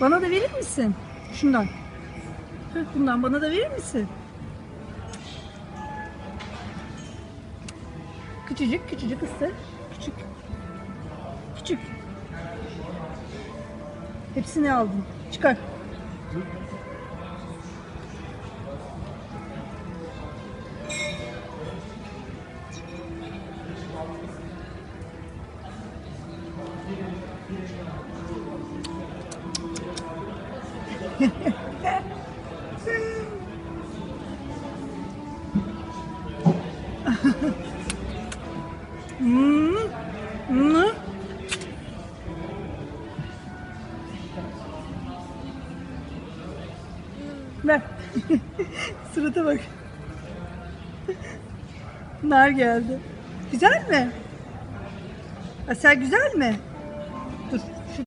Bana da verir misin? Şundan. Heh, bundan bana da verir misin? Küçücük küçücük ısır. Küçük. Küçük. Hepsini aldın. Çıkar. Hmm. Hmm. Ver. Surata bak. Nar geldi. Güzel mi? Asel güzel mi? Dur